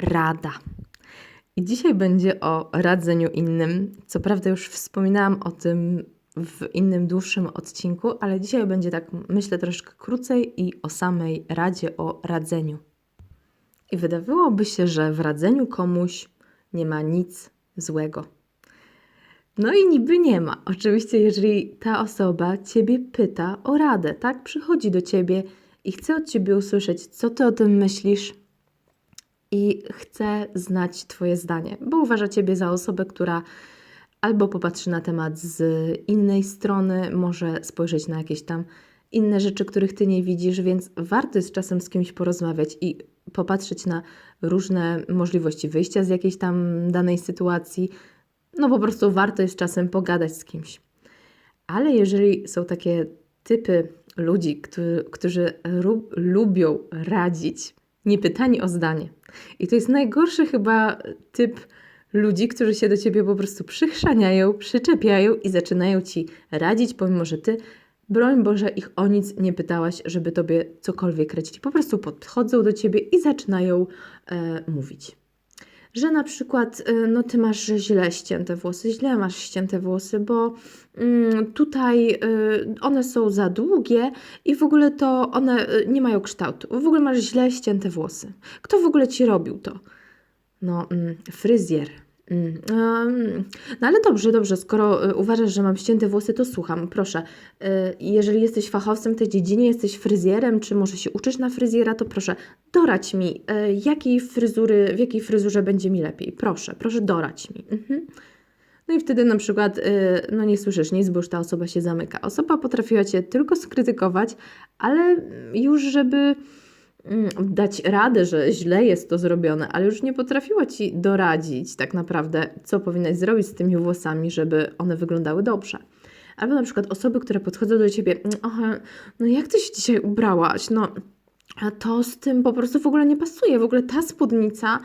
rada. I dzisiaj będzie o radzeniu innym. Co prawda, już wspominałam o tym w innym, dłuższym odcinku, ale dzisiaj będzie tak, myślę, troszkę krócej i o samej radzie, o radzeniu. I wydawałoby się, że w radzeniu komuś nie ma nic złego. No i niby nie ma. Oczywiście, jeżeli ta osoba ciebie pyta o radę, tak? Przychodzi do ciebie i chce od ciebie usłyszeć, co ty o tym myślisz, i chce znać Twoje zdanie, bo uważa Ciebie za osobę, która albo popatrzy na temat z innej strony, może spojrzeć na jakieś tam inne rzeczy, których Ty nie widzisz, więc warto jest czasem z kimś porozmawiać i popatrzeć na różne możliwości wyjścia z jakiejś tam danej sytuacji. No po prostu warto jest czasem pogadać z kimś. Ale jeżeli są takie typy ludzi, którzy, którzy lubią radzić, nie pytani o zdanie. I to jest najgorszy chyba typ ludzi, którzy się do ciebie po prostu przychrzaniają, przyczepiają i zaczynają ci radzić, pomimo że ty, broń Boże, ich o nic nie pytałaś, żeby tobie cokolwiek radzić. Po prostu podchodzą do ciebie i zaczynają e, mówić że na przykład y, no ty masz źle ścięte włosy, źle masz ścięte włosy, bo mm, tutaj y, one są za długie i w ogóle to one y, nie mają kształtu. W ogóle masz źle ścięte włosy. Kto w ogóle ci robił to? No, mm, fryzjer. Mm, no ale dobrze, dobrze, skoro y, uważasz, że mam ścięte włosy, to słucham, proszę. Y, jeżeli jesteś fachowcem w tej dziedzinie, jesteś fryzjerem, czy może się uczysz na fryzjera, to proszę, dorać mi, y, jakiej fryzury, w jakiej fryzurze będzie mi lepiej. Proszę, proszę dorać mi. Mhm. No i wtedy na przykład, no nie słyszysz nic, bo już ta osoba się zamyka. Osoba potrafiła Cię tylko skrytykować, ale już żeby dać radę, że źle jest to zrobione, ale już nie potrafiła ci doradzić tak naprawdę, co powinnaś zrobić z tymi włosami, żeby one wyglądały dobrze. Albo na przykład osoby, które podchodzą do ciebie, mm, no jak ty się dzisiaj ubrałaś? No, a to z tym po prostu w ogóle nie pasuje. W ogóle ta spódnica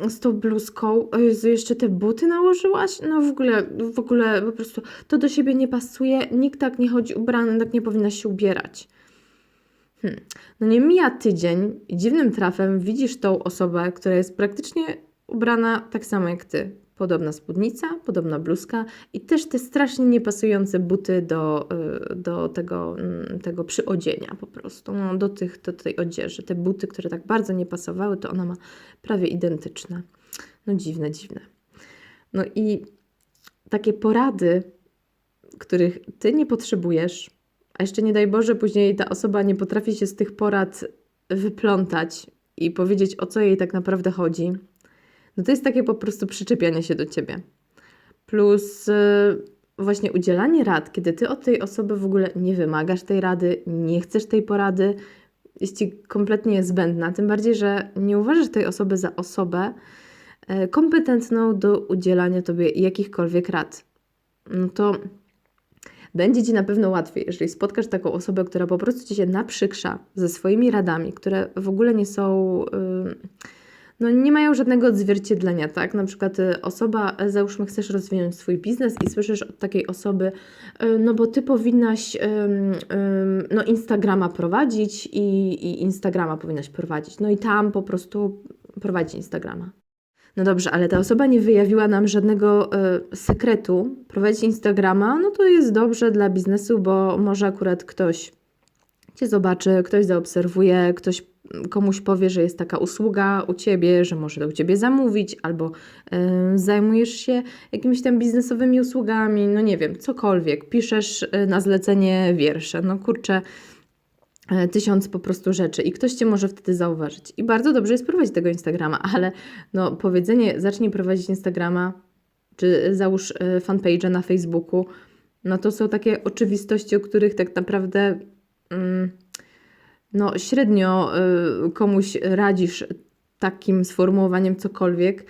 um, z tą bluzką, Jezu, jeszcze te buty nałożyłaś? No w ogóle, w ogóle po prostu to do siebie nie pasuje. Nikt tak nie chodzi ubrany, tak nie powinna się ubierać. Hmm. No nie mija tydzień i dziwnym trafem widzisz tą osobę, która jest praktycznie ubrana tak samo jak ty. Podobna spódnica, podobna bluzka i też te strasznie niepasujące buty do, y, do tego, mm, tego przyodzienia po prostu, no, do, tych, do tej odzieży. Te buty, które tak bardzo nie pasowały, to ona ma prawie identyczne. No dziwne, dziwne. No i takie porady, których ty nie potrzebujesz, a jeszcze nie daj Boże, później ta osoba nie potrafi się z tych porad wyplątać i powiedzieć, o co jej tak naprawdę chodzi, no to jest takie po prostu przyczepianie się do ciebie. Plus yy, właśnie udzielanie rad, kiedy ty od tej osoby w ogóle nie wymagasz tej rady, nie chcesz tej porady, jest ci kompletnie zbędna. Tym bardziej, że nie uważasz tej osoby za osobę yy, kompetentną do udzielania tobie jakichkolwiek rad. No to będzie Ci na pewno łatwiej, jeżeli spotkasz taką osobę, która po prostu Ci się naprzykrza ze swoimi radami, które w ogóle nie są... no nie mają żadnego odzwierciedlenia, tak? Na przykład y, osoba, e, załóżmy, chcesz rozwinąć swój biznes i słyszysz od takiej osoby, y, no bo ty powinnaś no Instagrama prowadzić i, i Instagrama powinnaś prowadzić. No i tam po prostu prowadzić Instagrama. No dobrze, ale ta osoba nie wyjawiła nam żadnego y, sekretu. Prowadzić Instagrama, no to jest dobrze dla biznesu, bo może akurat ktoś cię zobaczy, ktoś zaobserwuje, ktoś komuś powie, że jest taka usługa u ciebie, że może u ciebie zamówić, albo y, zajmujesz się jakimiś tam biznesowymi usługami, no nie wiem, cokolwiek. Piszesz y, na zlecenie wiersze. No kurczę tysiąc po prostu rzeczy i ktoś Cię może wtedy zauważyć. I bardzo dobrze jest prowadzić tego Instagrama, ale no powiedzenie zacznij prowadzić Instagrama, czy załóż e, fanpage'a na Facebooku, no to są takie oczywistości, o których tak naprawdę mm, no średnio y, komuś radzisz takim sformułowaniem cokolwiek,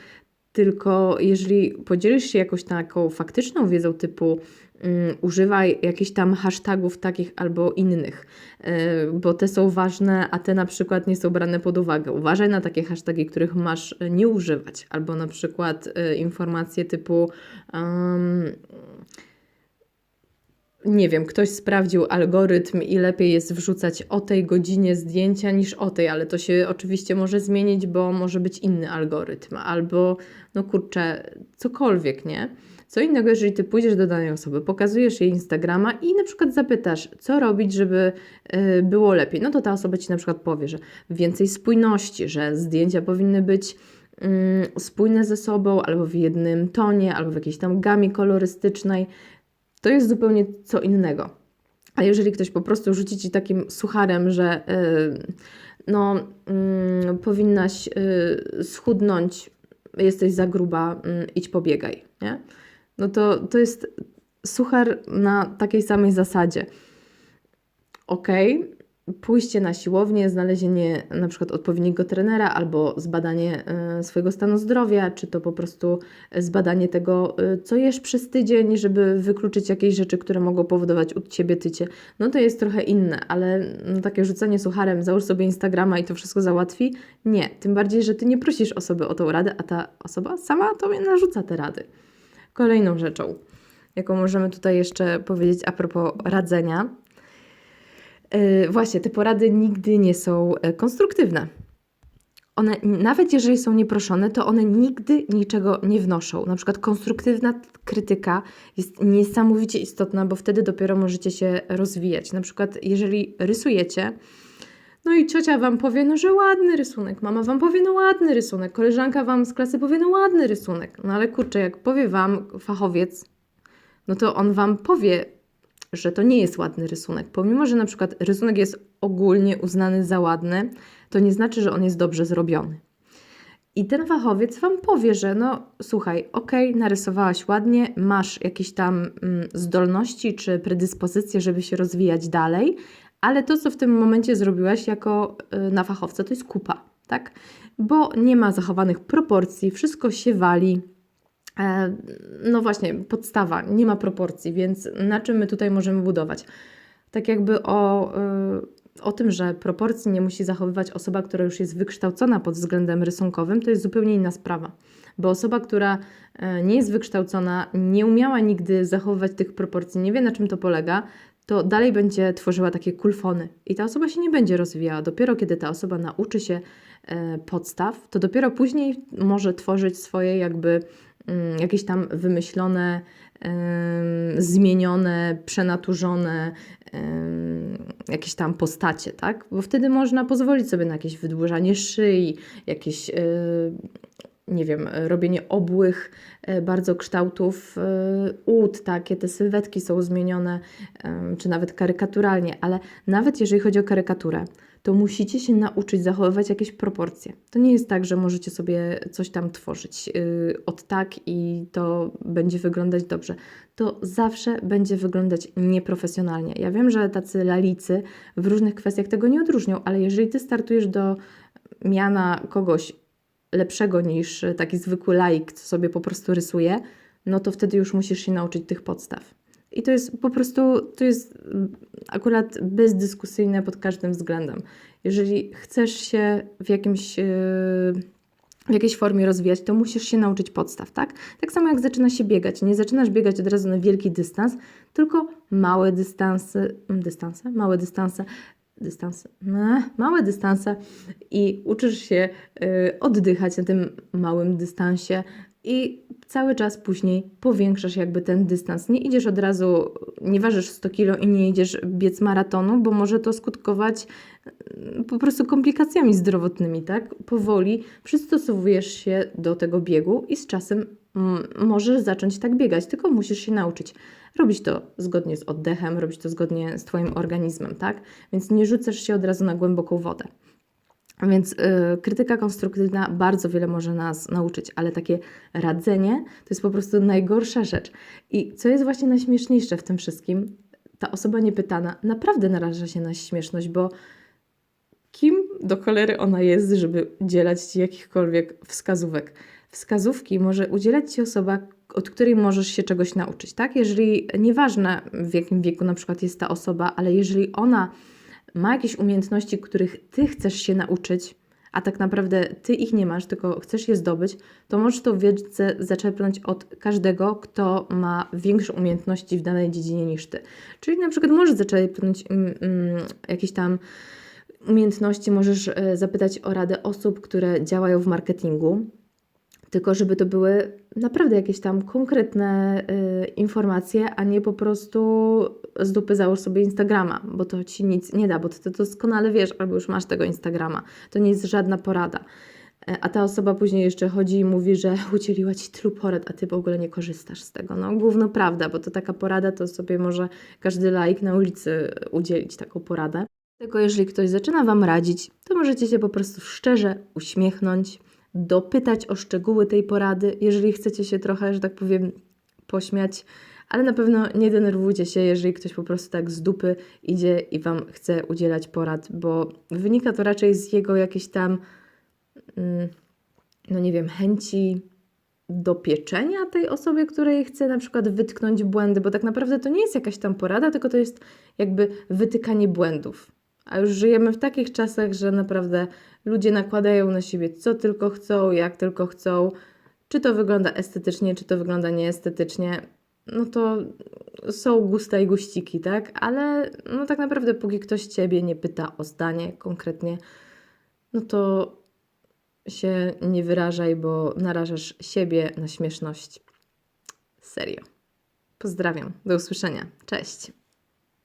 tylko jeżeli podzielisz się jakąś taką faktyczną wiedzą typu używaj jakichś tam hashtagów takich albo innych, yy, bo te są ważne, a te na przykład nie są brane pod uwagę. Uważaj na takie hasztagi, których masz nie używać, albo na przykład yy, informacje typu um, nie wiem, ktoś sprawdził algorytm i lepiej jest wrzucać o tej godzinie zdjęcia niż o tej, ale to się oczywiście może zmienić, bo może być inny algorytm, albo no kurczę, cokolwiek, nie? Co innego, jeżeli ty pójdziesz do danej osoby, pokazujesz jej Instagrama i na przykład zapytasz, co robić, żeby y, było lepiej. No to ta osoba ci na przykład powie, że więcej spójności, że zdjęcia powinny być mm, spójne ze sobą, albo w jednym tonie, albo w jakiejś tam gamie kolorystycznej. To jest zupełnie co innego. A jeżeli ktoś po prostu rzuci ci takim sucharem, że y, no, mm, powinnaś y, schudnąć, jesteś za gruba, mm, idź pobiegaj, nie? No to, to jest suchar na takiej samej zasadzie. Okej, pójście na siłownię, znalezienie na przykład odpowiedniego trenera albo zbadanie e, swojego stanu zdrowia, czy to po prostu zbadanie tego, e, co jesz przez tydzień, żeby wykluczyć jakieś rzeczy, które mogą powodować u Ciebie tycie. No to jest trochę inne, ale no, takie rzucanie sucharem, załóż sobie Instagrama i to wszystko załatwi, nie. Tym bardziej, że Ty nie prosisz osoby o tą radę, a ta osoba sama Tobie narzuca te rady. Kolejną rzeczą, jaką możemy tutaj jeszcze powiedzieć a propos radzenia, Yy, właśnie, te porady nigdy nie są e, konstruktywne. One, nawet jeżeli są nieproszone, to one nigdy niczego nie wnoszą. Na przykład konstruktywna krytyka jest niesamowicie istotna, bo wtedy dopiero możecie się rozwijać. Na przykład, jeżeli rysujecie, no i ciocia wam powie, no że ładny rysunek, mama wam powie, no ładny rysunek, koleżanka wam z klasy powie, no ładny rysunek. No ale kurczę, jak powie wam fachowiec, no to on wam powie, że to nie jest ładny rysunek. Pomimo, że na przykład rysunek jest ogólnie uznany za ładny, to nie znaczy, że on jest dobrze zrobiony. I ten fachowiec Wam powie, że no słuchaj, okej, okay, narysowałaś ładnie, masz jakieś tam mm, zdolności czy predyspozycje, żeby się rozwijać dalej, ale to, co w tym momencie zrobiłaś jako y, na fachowca, to jest kupa, tak? Bo nie ma zachowanych proporcji, wszystko się wali, E, no właśnie, podstawa, nie ma proporcji, więc na czym my tutaj możemy budować? Tak jakby o, e, o tym, że proporcji nie musi zachowywać osoba, która już jest wykształcona pod względem rysunkowym, to jest zupełnie inna sprawa. Bo osoba, która e, nie jest wykształcona, nie umiała nigdy zachowywać tych proporcji, nie wie na czym to polega, to dalej będzie tworzyła takie kulfony i ta osoba się nie będzie rozwijała. Dopiero kiedy ta osoba nauczy się podstaw, to dopiero później może tworzyć swoje jakby Mm, jakieś tam wymyślone, zmienione, przenaturzone jakieś tam postacie, tak? Bo wtedy można pozwolić sobie na jakieś wydłużanie szyi, jakieś, e, nie wiem, robienie obłych e, bardzo kształtów e, ud, takie te sylwetki są zmienione, czy nawet karykaturalnie, ale nawet jeżeli chodzi o karykaturę, to musicie się nauczyć zachowywać jakieś proporcje. To nie jest tak, że możecie sobie coś tam tworzyć yy, od tak i to będzie wyglądać dobrze. To zawsze będzie wyglądać nieprofesjonalnie. Ja wiem, że tacy lalicy w różnych kwestiach tego nie odróżnią, ale jeżeli ty startujesz do miana kogoś lepszego niż taki zwykły laik, co sobie po prostu rysuje, no to wtedy już musisz się nauczyć tych podstaw. I to jest po prostu, to jest akurat bezdyskusyjne pod każdym względem. Jeżeli chcesz się w jakimś. Yy, w jakiejś formie rozwijać, to musisz się nauczyć podstaw, tak? Tak samo jak zaczyna się biegać. Nie zaczynasz biegać od razu na wielki dystans, tylko małe dystanse, mm, dystanse, małe dystanse, dystanse, małe dystanse i uczysz się y, oddychać na tym małym dystansie, i cały czas później powiększasz jakby ten dystans. Nie idziesz od razu, nie ważysz 100 kilo i nie idziesz biec maratonu, bo może to skutkować mm, po prostu komplikacjami zdrowotnymi, tak? Powoli przystosowujesz się do tego biegu i z czasem możesz zacząć tak biegać, tylko musisz się nauczyć robić to zgodnie z oddechem, robić to zgodnie z Twoim organizmem, tak? Więc nie rzucasz się od razu na głęboką wodę. Więc y, krytyka konstruktywna bardzo wiele może nas nauczyć, ale takie radzenie to jest po prostu najgorsza rzecz. I co jest właśnie najśmieszniejsze w tym wszystkim, ta osoba niepytana naprawdę naraża się na śmieszność, bo kim do cholery ona jest, żeby udzielać Ci jakichkolwiek wskazówek? Wskazówki może udzielać Ci osoba, od której możesz się czegoś nauczyć, tak? Jeżeli, nieważne w jakim wieku na przykład jest ta osoba, ale jeżeli ona ma jakieś umiejętności, których ty chcesz się nauczyć, a tak naprawdę ty ich nie masz, tylko chcesz je zdobyć, to możesz tą wiedzę zaczerpnąć od każdego, kto ma większe umiejętności w danej dziedzinie niż ty. Czyli na przykład możesz zaczerpnąć mm, mm, jakieś tam umiejętności, możesz e, zapytać o radę osób, które działają w marketingu, tylko żeby to były naprawdę jakieś tam konkretne y, informacje, a nie po prostu z dupy załóż sobie Instagrama, bo to ci nic nie da, bo ty to doskonale wiesz, albo już masz tego Instagrama. To nie jest żadna porada. E, A ta osoba później jeszcze chodzi i mówi, że udzieliła ci tylu porad, a ty w ogóle nie korzystasz z tego. No, główno prawda, bo to taka porada, to sobie może każdy laik na ulicy udzielić taką poradę. Tylko jeżeli ktoś zaczyna Wam radzić, to możecie się po prostu szczerze uśmiechnąć, dopytać o szczegóły tej porady, jeżeli chcecie się trochę, że tak powiem, pośmiać, ale na pewno nie denerwujcie się, jeżeli ktoś po prostu tak z dupy idzie i Wam chce udzielać porad, bo wynika to raczej z jego jakiejś tam, mm, no nie wiem, chęci dopieczenia tej osobie, której chce na przykład wytknąć błędy, bo tak naprawdę to nie jest jakaś tam porada, tylko to jest jakby wytykanie błędów. A już żyjemy w takich czasach, że naprawdę ludzie nakładają na siebie co tylko chcą, jak tylko chcą. Czy to wygląda estetycznie, czy to wygląda nieestetycznie. No to są gusta i guściki, tak? Ale no tak naprawdę póki ktoś ciebie nie pyta o zdanie konkretnie, no to się nie wyrażaj, bo narażasz siebie na śmieszność. Serio. Pozdrawiam. Do usłyszenia. Cześć.